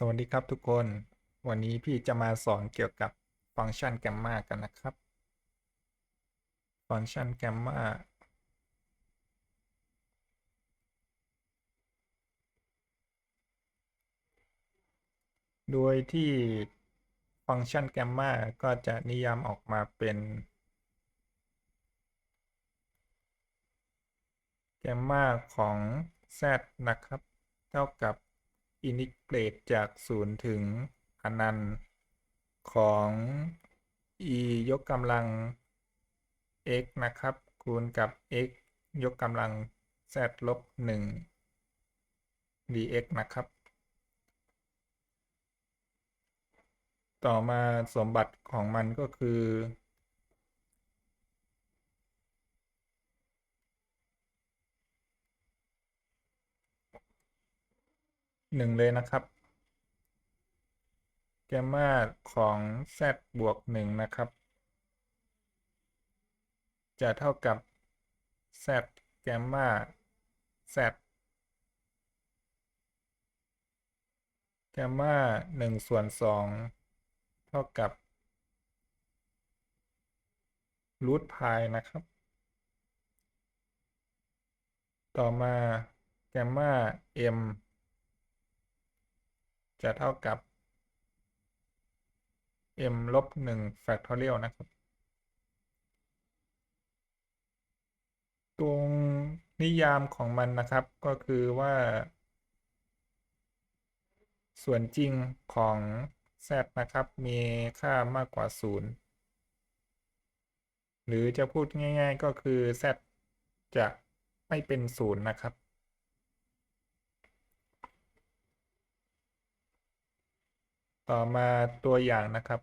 สวัสดีครับทุกคน วันนี้พี่จะมาสอนเกี่ยวกับฟังก์ชันแกมมากันนะครับ ฟังก์ชันแกมมาโดยที่ฟังก์ชันแกมมาก็จะนิยามออกมาเป็นแกมมาของ z นะครับ เท่ากับ อินิเกรตจาก0ถึงอนันต์ของ e ยกกำลัง x นะครับ คูณกับ x ยกกำลัง z ลบ1 dx นะครับ ต่อมาสมบัติของมันก็คือ หนึ่งเลยนะครับ แกมมาของ z บวกหนึ่งนะครับ จะเท่ากับ z แกมมา z แกมมาหนึ่งส่วนสองเท่ากับรูทพายนะครับ ต่อมาแกมมา m จะเท่ากับ m ลบ1 factorial นะครับ ตรงนิยามของมันนะครับ ก็คือว่า ส่วนจริงของ z นะครับ มีค่ามากกว่า 0 หรือจะพูดง่าย ๆ ก็คือ z จะไม่เป็น 0 นะครับ ต่อมาตัวอย่างนะครับ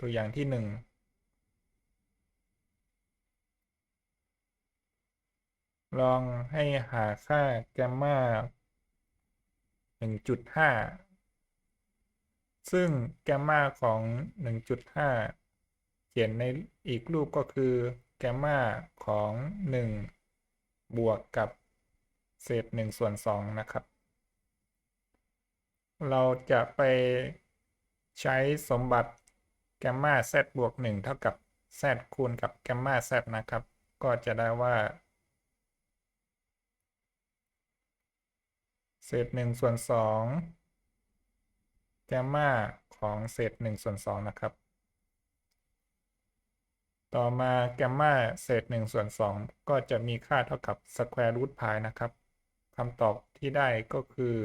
ตัวอย่างที่หนึ่งลองให้หาค่าแกมมา1.5ซึ่งแกมมาของ1.5เขียนในอีกรูปก็คือแกมมาของ1บวกกับ เศษหนึ่งส่วนสองนะครับ เราจะไปใช้สมบัติแกมมาซบวกหนึ่งเท่ากับ z คูณกับแกมมา z นะครับ ก็จะได้ว่า เศษหนึ่งส่วนสองแกมมาของเศษหนึ่งส่วนสองนะครับ ต่อมาแกมมาเศษหนึ่งส่วนสองก็จะมีค่าเท่ากับสแควร์รูทพายนะครับ คำตอบที่ได้ก็คือ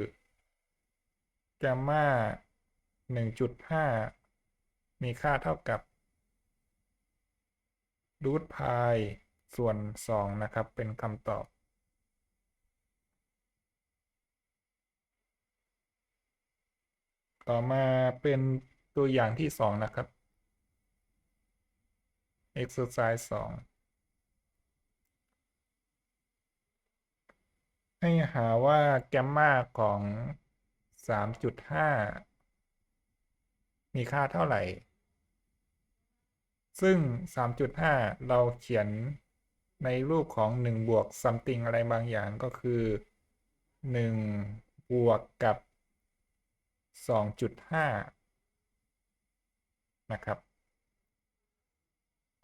แกมมา1.5มีค่าเท่ากับรูทพายส่วน2นะครับ เป็นคำตอบ ต่อมาเป็นตัวอย่างที่2นะครับ exercise 2 ให้หาว่าแกมมาของ3.5มีค่าเท่าไหร่ ซึ่ง 3.5 เราเขียนในรูปของ 1 บวก something อะไรบางอย่างก็คือ 1 บวกกับ 2.5 นะครับ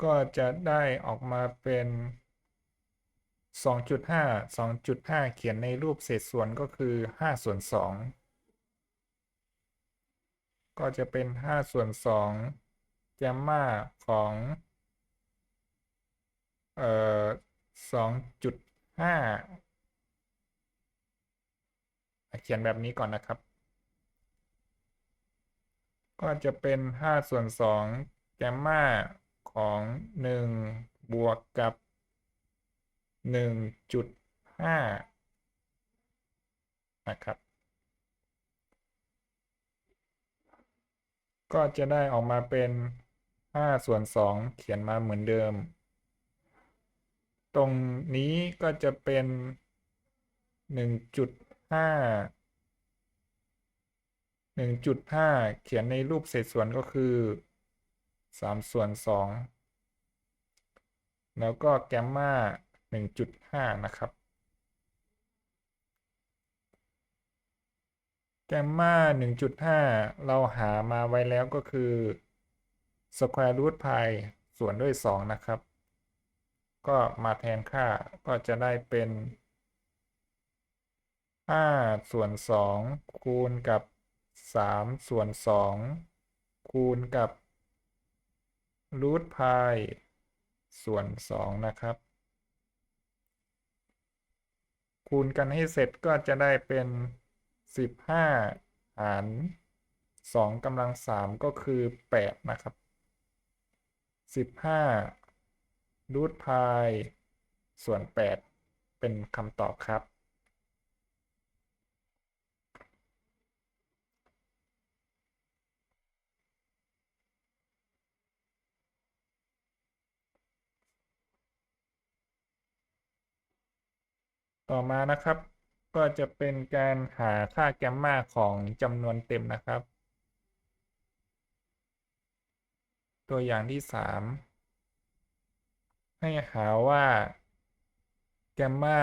ก็จะได้ออกมาเป็น 2.5 2.5 เขียนในรูปเศษส่วนก็คือ 5 ส่วน 2 ก็จะเป็น 5 ส่วน 2 แกมมาของ เอ่อ 2.5 เขียนแบบนี้ก่อนนะครับ ก็จะเป็น 5 ส่วน 2 แกมมาของ 1 บวกกับ หนึ่งจุดห้านะครับ ก็จะได้ออกมาเป็นห้าส่วนสองเขียนมาเหมือนเดิม ตรงนี้ก็จะเป็นหนึ่งจุดห้าหนึ่งจุดห้าเขียนในรูปเศษส่วนก็คือสามส่วนสองแล้วก็แกมมา 1.5 นะครับ แกมมา 1.5 เราหามาไว้แล้วก็คือ square root pi ส่วนด้วย 2 นะครับ ก็มาแทนค่าก็จะได้เป็น5ส่วน 2 คูณกับ 3 ส่วน 2 คูณกับ root pi ส่วน 2 นะครับ คูณกันให้เสร็จก็จะได้เป็น 15 หาร2กำลัง 3 ก็คือ 8 นะครับ 15รูทพายส่วน 8 เป็นคำตอบครับ ต่อมานะครับ ก็จะเป็นการหาค่าแกมมาของจำนวนเต็มนะครับ ตัวอย่างที่ 3 ให้หาว่าแกมมา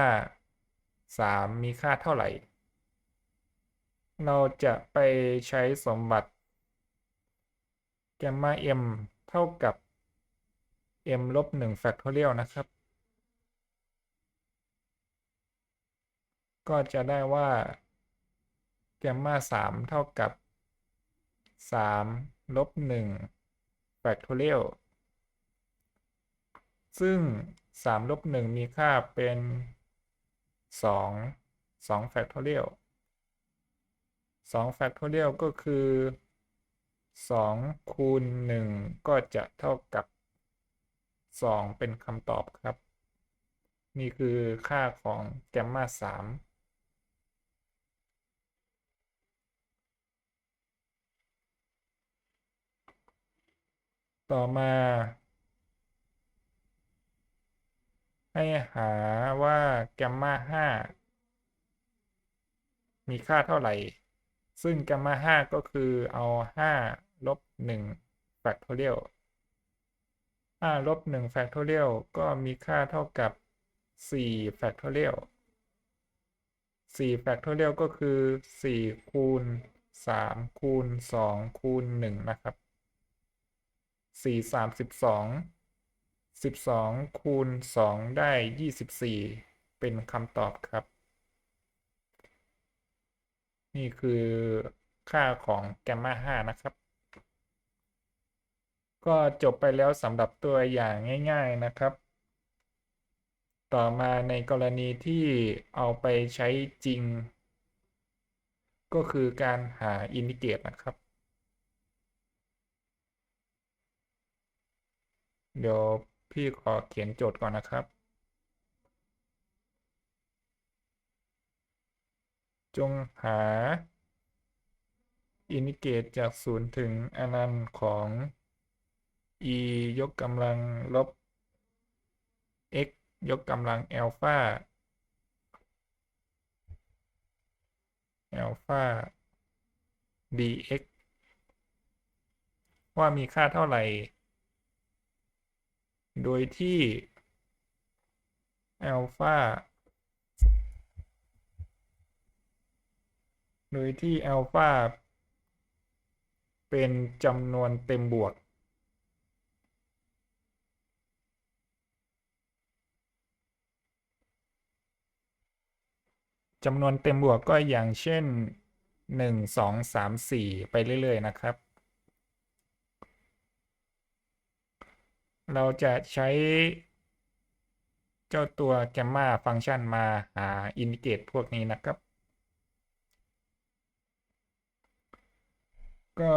3มีค่าเท่าไหร่ เราจะไปใช้สมบัติแกมมา m เท่ากับ m ลบ1 factorial นะครับ ก็จะได้ว่าแกมมา3เท่ากับ3ลบ1 factorial ซึ่ง3ลบ1มีค่าเป็น2 2 factorial 2 factorial ก็คือ2คูณ1ก็จะเท่ากับ2เป็นคำตอบครับ นี่คือค่าของแกมมา3 ต่อมา ให้หาว่าแกมมา5มีค่าเท่าไหร่ ซึ่งแกมมา5ก็คือเอา5ลบ1 factorial 5ลบ1 factorial ก็มีค่าเท่ากับ4 factorial 4 factorial ก็คือ4คูณ3คูณ2คูณ1นะครับ สี่สามสิบสองสิบสองคูณสองได้ยี่สิบสี่เป็นคำตอบครับ นี่คือค่าของแกมมาห้านะครับ ก็จบไปแล้วสำหรับตัวอย่างง่าย ๆนะครับ ต่อมาในกรณีที่เอาไปใช้จริง ก็คือการหาอินดิเกตนะครับ เดี๋ยวพี่ขอเขียนโจทย์ก่อนนะครับ จงหา อินิเกตจากศูนย์ถึงอนันต์ของ e ยกกำลังลบ x ยกกำลังอัลฟาอัลฟา dx ว่ามีค่าเท่าไหร่ โดยที่อัลฟาโดยที่อัลฟาเป็นจำนวนเต็มบวก จำนวนเต็มบวกก็อย่างเช่น 1 2 3 4 ไปเรื่อย ๆ นะครับ เราจะใช้เจ้าตัวแกมมาฟังก์ชันมาหาอินดิเกตพวกนี้นะครับ ก็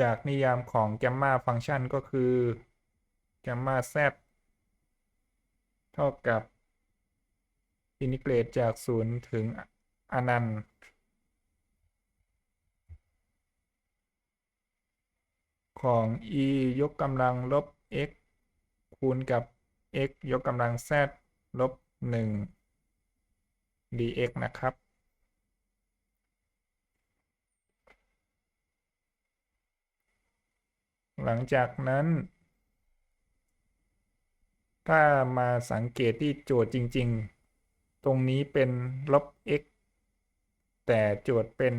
จากนิยามของแกมมาฟังก์ชันก็คือแกมมา z เท่ากับอินทิเกรตจากศูนย์ถึงอนันต์ ของ e ยกกำลังลบ x คูณกับ x ยกกำลัง z ลบ 1 dx นะครับ หลังจากนั้น ถ้ามาสังเกตที่โจทย์จริง ๆ ตรงนี้เป็นลบ x แต่โจทย์เป็น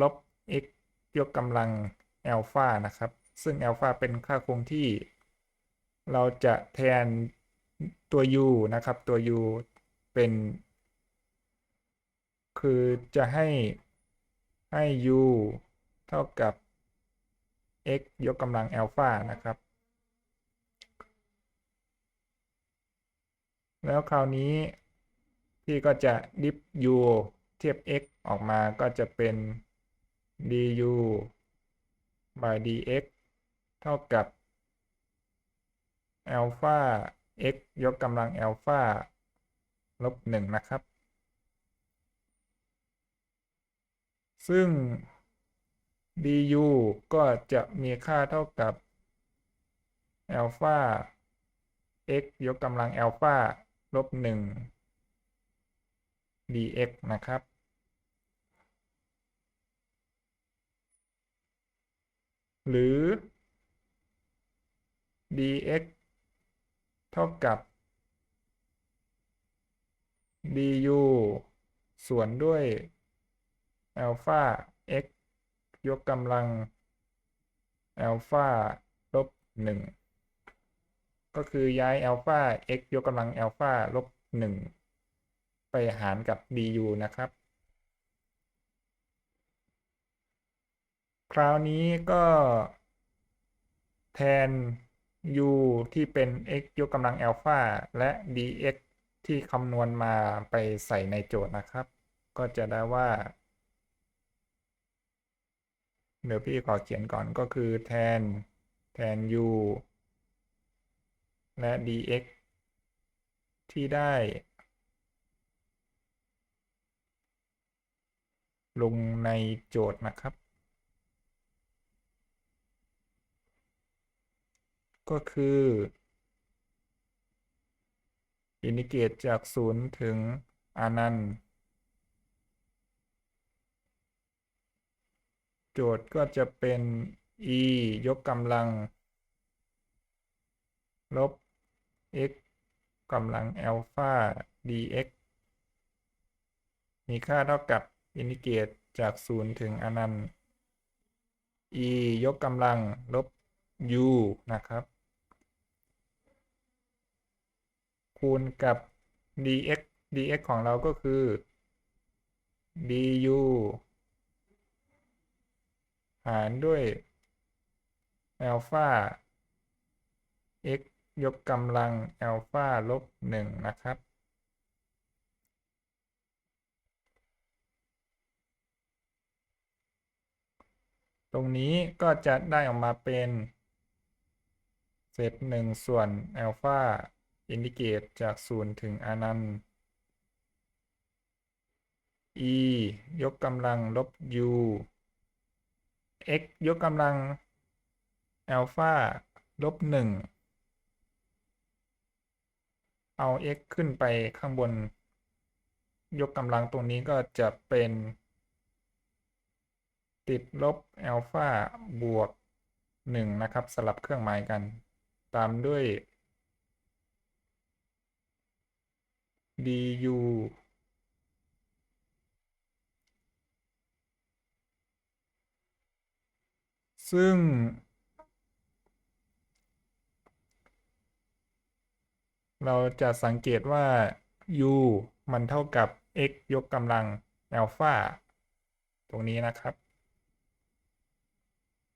ลบ x ยกกำลัง อัลฟานะครับ ซึ่งอัลฟาเป็นค่าคงที่ เราจะแทนตัว u นะครับ ตัว u เป็น คือจะให้ให้ u เท่ากับ x ยกกำลังอัลฟานะครับ แล้วคราวนี้พี่ก็จะดิฟ u เทียบ x ออกมาก็จะเป็น du by dx เท่ากับอัลฟา x ยกกำลังอัลฟาลบหนึ่งนะครับ ซึ่ง du ก็จะมีค่าเท่ากับอัลฟา x ยกกำลังอัลฟาลบหนึ่ง dx นะครับ หรือ dx เท่ากับ du ส่วนด้วยอัลฟา x ยกกำลังอัลฟาลบหนึ่งก็คือย้ายอัลฟา x ยกกำลังอัลฟาลบหนึ่งไปหารกับ du นะครับ คราวนี้ก็แทน u ที่เป็น x ยกกำลังอัลฟาและ dx ที่คำนวณมาไปใส่ในโจทย์นะครับ ก็จะได้ว่า เดี๋ยวพี่ขอเขียนก่อนก็คือแทนแทน u และ dx ที่ได้ลงในโจทย์นะครับ ก็คืออินิเกตจากศูนย์ถึงอนันต์ โจทย์ก็จะเป็น e ยกกำลัง ลบ x กำลังอัลฟา dx มีค่าเท่ากับอินิเกตจากศูนย์ถึงอนันต์ e ยกกำลังลบ u นะครับ คูณกับ dx dx ของเราก็คือ du หารด้วยอัลฟา x ยกกำลังอัลฟาลบหนึ่งนะครับ ตรงนี้ก็จะได้ออกมาเป็น เศษหนึ่งส่วนอัลฟา อินดิเกตจากศูนย์ถึงอนันต์ e ยกกำลังลบ u x ยกกำลังอัลฟาลบหนึ่งเอา x ขึ้นไปข้างบน ยกกำลังตรงนี้ก็จะเป็น ติดลบอัลฟาบวกหนึ่งนะครับ สลับเครื่องหมายกัน ตามด้วย BU ซึ่ง เราจะสังเกตว่า U มันเท่ากับ x ยกกำลังอัลฟาตรงนี้นะครับ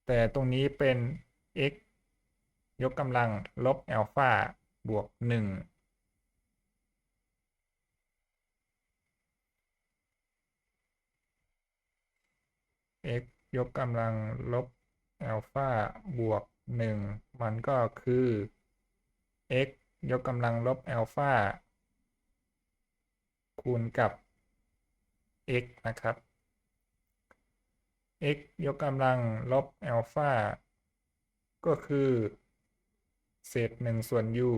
แต่ตรงนี้เป็น x ยกกำลังลบอัลฟาบวก 1 x ยกกำลังลบอัลฟาบวกหนึ่งมันก็คือ x ยกกำลังลบอัลฟาคูณกับ x นะครับ x ยกกำลังลบอัลฟาก็คือ เศษหนึ่งส่วน u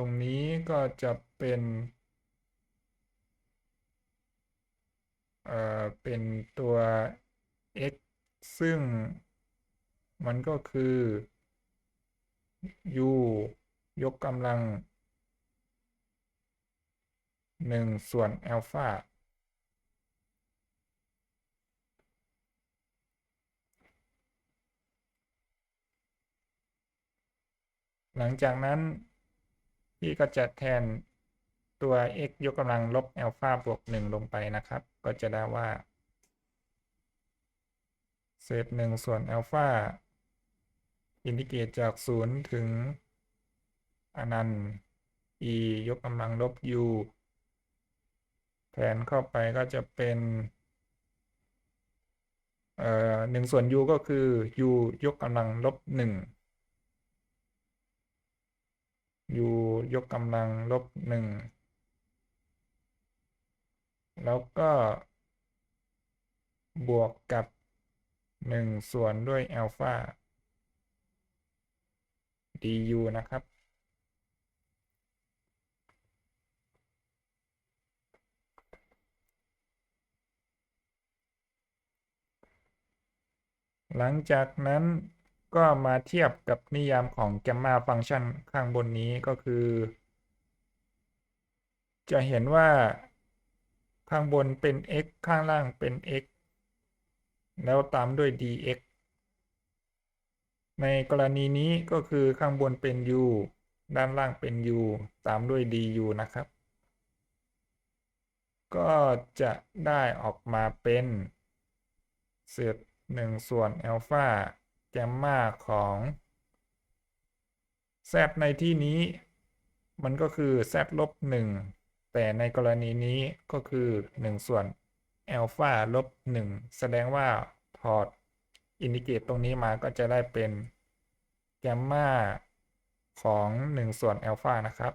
ตรงนี้ก็จะเป็นเอ่อเป็นตัว x ซึ่งมันก็คือ u ยกกำลังหนึ่งส่วนอัลฟาหลังจากนั้น พี่ก็จะแทนตัว x ยกกำลังลบอัลฟาบวก 1 ลงไปนะครับ ก็จะได้ว่า เศษ 1 ส่วนอัลฟาอินทิเกรตจาก 0 ถึงอนันต์ e ยกกำลังลบ u แทนเข้าไปก็จะเป็นหนึ่งส่วน u ก็คือ u ยกกำลังลบ 1 ยูยกกำลังลบหนึ่งแล้วก็บวกกับหนึ่งส่วนด้วยอัลฟา du นะครับ หลังจากนั้น ก็มาเทียบกับนิยามของแกมมาฟังก์ชันข้างบนนี้ก็คือ จะเห็นว่าข้างบนเป็น x ข้างล่างเป็น x แล้วตามด้วย dx ในกรณีนี้ก็คือข้างบนเป็น u ด้านล่างเป็น u ตามด้วย du นะครับ ก็จะได้ออกมาเป็นเศษหนึ่งส่วนอัลฟา แกมมาของ z ในที่นี้ มันก็คือ z ลบหนึ่งแต่ในกรณีนี้ก็คือหนึ่งส่วนอัลฟาลบหนึ่งแสดงว่าถอดอินดิเกตตรงนี้มาก็จะได้เป็นแกมมาของหนึ่งส่วนอัลฟานะครับ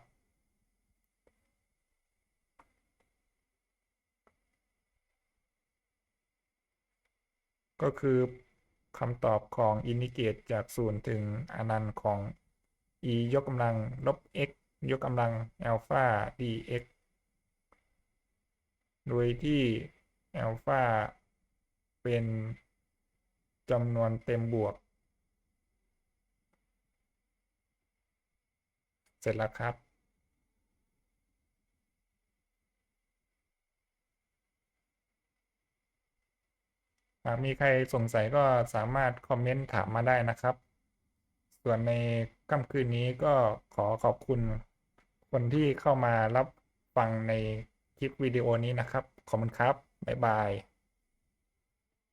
ก็คือ คำตอบของอินิเกตจากศูนย์ถึงอนันต์ของ e ยกกำลังลบ x ยกกำลังอัลฟา dx โดยที่อัลฟาเป็นจำนวนเต็มบวก เสร็จแล้วครับ หากมีใครสงสัยก็สามารถคอมเมนต์ถามมาได้นะครับ ส่วนในค่ำคืนนี้ก็ขอขอบคุณคนที่เข้ามารับฟังในคลิปวิดีโอนี้นะครับ ขอบคุณครับ บ๊ายบาย